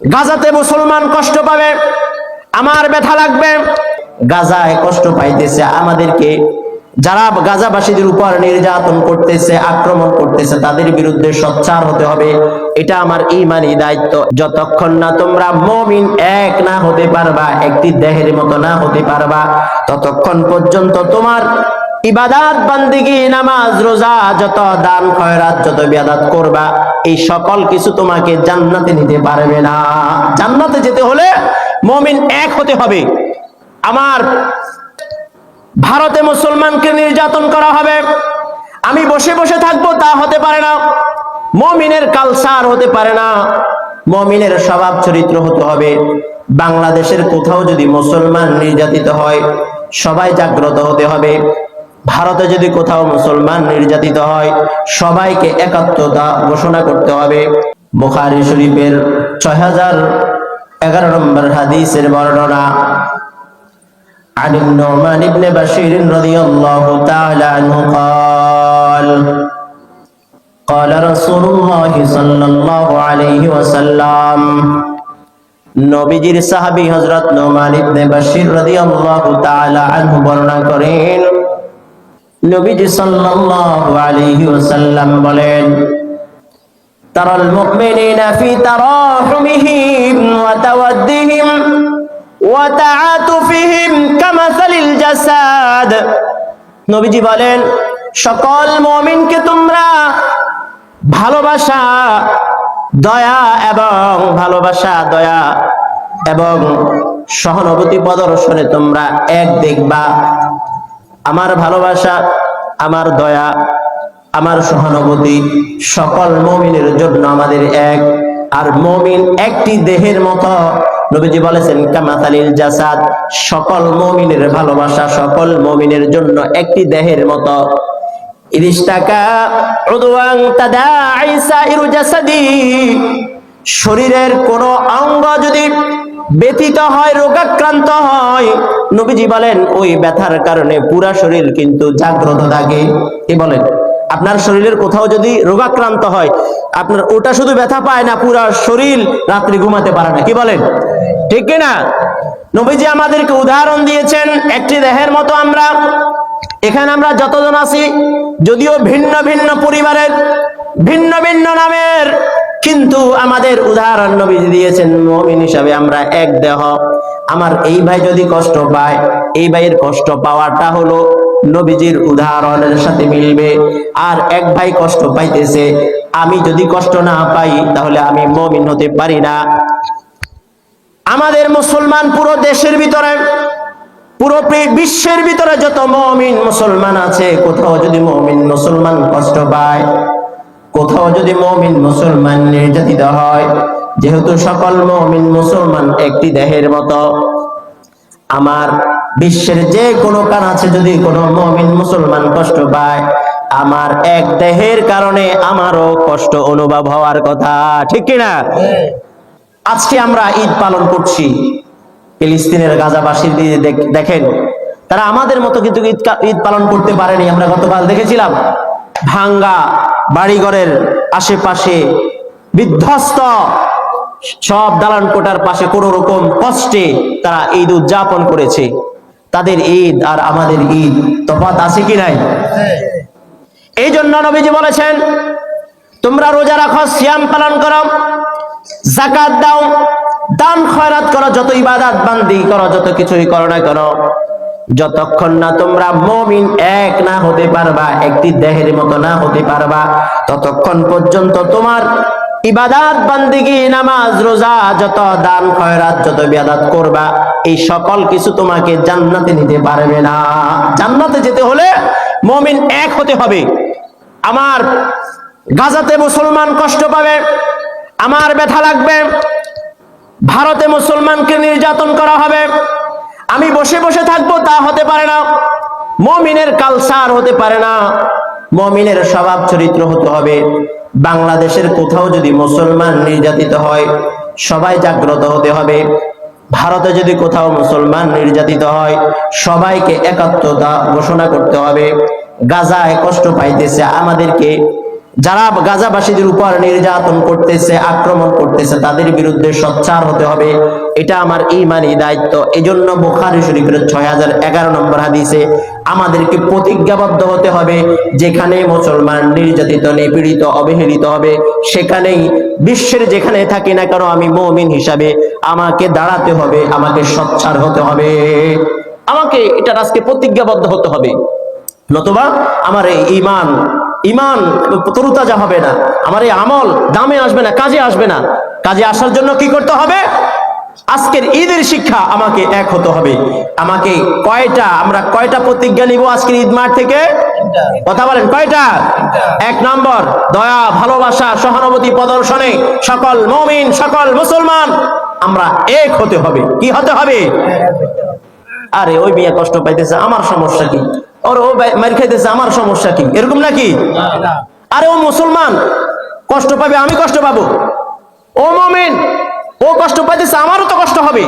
গাজাতে মুসলমান কষ্ট পাবে, আমার ব্যথা লাগবে। গাজায় কষ্ট পাইতেছে আমাদেরকে। যারা গাজাবাসীদের উপর নির্যাতন করতেছে, আক্রমণ করতেছে, তাদের বিরুদ্ধে সোচ্চার হতে হবে। এটা আমার ইমানি দায়িত্ব। যতক্ষণ না তোমরা মমিন এক না হতে পারবা, একটি দেহের মতো না হতে পারবা, ততক্ষণ পর্যন্ত তোমার ইবাদাত, বান্দিগি, নামাজ, রোজা, যত দান, খয়রাত, যত বিয়াদাত করবা, এই সকল কিছু তোমাকে জান্নাতে নিতে পারবে না। জান্নাতে যেতে হলে মমিন এক হতে হবে। আমার ভারতে মুসলমানকে নির্যাতন করা হবে। আমি বসে বসে থাকব, তা হতে পারে না। মমিনের কালচার হতে পারে না। মমিনের স্বভাব চরিত্র হতে হবে। বাংলাদেশের কোথাও যদি মুসলমান নির্যাতিত হয়, সবাই জাগ্রত হতে হবে। ভারতে যদি কোথাও মুসলমান নির্যাতিত হয় সবাইকে একাত্মতা ঘোষণা করতে হবে বুখারী শরীফের ছয় হাজার এগারো নম্বর হাদিসের বর্ণনা عن النعمان بن بشير رضي الله تعالى عنه قال قال رسول الله صلى الله عليه وسلم নবীজির সাহাবী হযরত নোমান ইবনে বাশির রাদিয়াল্লাহু তাআলা আনহু বর্ণনা করেন নবীজি সাল্লাল্লাহু আলাইহি ওয়াসাল্লাম বলেন, তারাল মুমিনিনা ফি তারাহুমিহিম ওয়া তাওয়াদ্দিহিম ওয়া তাআতুফিহিম কামাসালিল জাসাদ। নবীজি বলেন, সকল মুমিনকে তোমরা ভালোবাসা, দয়া এবং ভালোবাসা, দয়া এবং সহানুভূতি প্রদর্শনে তোমরা এক দেখবা। আমার ভালোবাসা, আমার দয়া, আমার সহানুভূতি সকল মমিনের জন্য আমাদের এক। আর মমিন একটি দেহের মতো। নবীজি বলেছেন কামাতালিল জাসাদ সকল মমিনের ভালোবাসা সকল মমিনের জন্য একটি দেহের মতো। শরীরের কোন অঙ্গ যদি ব্যথিত হয়, রোগাক্রান্ত হয়। নবীজি বলেন, ওই ব্যথার কারণে পুরা শরীর কিন্তু জাগ্রত থাকে কি বলেন? আপনার শরীরের কোথাও যদি রোগাক্রান্ত হয়, আপনার ওটা শুধু ব্যথা পায় না, পুরা শরীর রাত্রি ঘুমাতে পারে না। কি বলেন? ঠিক না নবীজি আমাদেরকে উদাহরণ দিয়েছেন, একটি দেহের মতো আমরা। এখানে আমরা যতজন আছি, যদিও ভিন্ন ভিন্ন পরিবারের, ভিন্ন ভিন্ন নামের কিন্তু আমাদের উদাহরণ নবীজি দিয়েছেন, মমিন হিসাবে আমরা এক দেহ। আমার এই ভাই যদি কষ্ট পায়, এই ভাইয়ের কষ্ট পাওয়াটা হলো নবীজির উদাহরণের সাথে মিলবে। আর এক ভাই কষ্ট পাইতেছে, আমি যদি কষ্ট না পাই, তাহলে আমি মমিন হতে পারি না। আমাদের মুসলমান পুরো দেশের ভিতরে, পুরো বিশ্বের ভিতরে যত মমিন মুসলমান আছে, কোথাও যদি মমিন মুসলমান কষ্ট পায় কোথাও যদি মমিন মুসলমান নির্যাতিত হয়, যেহেতু সকল মমিন মুসলমান একটি দেহের মতো, আমার বিশ্বের যে কোনো কান আছে যদি কোনো মমিন মুসলমান কষ্ট পায়, আমার এক দেহের কারণে আমারও কষ্ট অনুভব হওয়ার কথা, ঠিক কিনা? আজকে আমরা ঈদ পালন করছি। ফিলিস্তিনের গাজাবাসীর দেখ- দেখেন, তারা আমাদের মতো কিন্তু ঈদ ঈদ পালন করতে পারেনি, আমরা গতকাল দেখেছিলাম। ভাঙ্গা বাড়িঘরের আশেপাশে বিধ্বস্ত সব দালান কোটার পাশে কোন রকম কষ্টে তারা ঈদ উদযাপন করেছে। তাদের ঈদ আর আমাদের ঈদ তফাত আছে কি নাই? এই জন্য নবীজি বলেছেন, তোমরা রোজা রাখো, সিয়াম পালন করো জাকাত দাও, দান খয়রাত করো, যত ইবাদাত বান্দি করো, যত কিছুই করো না করো যতক্ষণ না তোমরা মমিন এক না হতে পারবা, একটি দেহের মতো না হতে পারবা, ততক্ষণ পর্যন্ত তোমার ইবাদাত বান্দিগি, নামাজ, রোজা, যত দান, খয়রাত, যত বিয়াদাত করবা, এই সকল কিছু তোমাকে জান্নাতে নিতে পারবে না। জান্নাতে যেতে হলে মমিন এক হতে হবে। আমার গাজাতে মুসলমান কষ্ট পাবে, আমার ব্যথা লাগবে, ভারতে মুসলমানকে নির্যাতন করা হবে আমি বসে বসে থাকব, তা হতে পারে না। মমিনের কালচার হতে পারে না। মমিনের স্বভাব চরিত্র হতে হবে। বাংলাদেশের কোথাও যদি মুসলমান নির্যাতিত হয়, সবাই জাগ্রত হতে হবে। ভারতে যদি কোথাও মুসলমান নির্যাতিত হয়, সবাইকে একাত্মতা ঘোষণা করতে হবে। গাজায় কষ্ট পাইতেছে আমাদেরকে। যারা গাজাবাসীদের উপর নির্যাতন করতেছে, আক্রমণ করতেছে, তাদের বিরুদ্ধে সোচ্চার হতে হবে। এটা আমার ইমানি দায়িত্ব। এজন্য বুখারী শরীফের ছয় হাজার এগারো নম্বর হাদিসে আমাদেরকে প্রতিজ্ঞাবদ্ধ হতে হবে, যেখানে মুসলমান নির্যাতিত, নিপীড়িত, অবহেলিত হবে, সেখানেই বিশ্বের যেখানে থাকি না কেন আমি মমিন হিসাবে আমাকে দাঁড়াতে হবে, আমাকে সোচ্চার হতে হবে। আমাকে এটা আজকে প্রতিজ্ঞাবদ্ধ হতে হবে। নতুবা আমার এই ইমান ইমান তরুতাজা হবে না, আমার এই আমল দামে আসবে না, কাজে আসবে না। কাজে আসার জন্য কি করতে হবে? আজকের ঈদের শিক্ষা আমাকে এক হতে হবে। আমাকে কয়টা, আমরা কয়টা প্রতিজ্ঞা নিব আজকের ঈদ মাঠ থেকে? কথা বলেন, কয়টা? এক নম্বর, দয়া, ভালোবাসা, সহানুভূতি, প্রদর্শনে সকল মমিন, সকল মুসলমান, আমরা এক হতে হবে। কি হতে হবে? আরে, ওই বিয়ে কষ্ট পাইতেছে, আমার সমস্যা কি? ওর ও মারি খাইতেছে আমার সমস্যা কি এরকম নাকি আরে ও মুসলমান কষ্ট পাবে আমি কষ্ট পাবো ও মমিন ও কষ্ট পাইতেছে আমারও তো কষ্ট হবে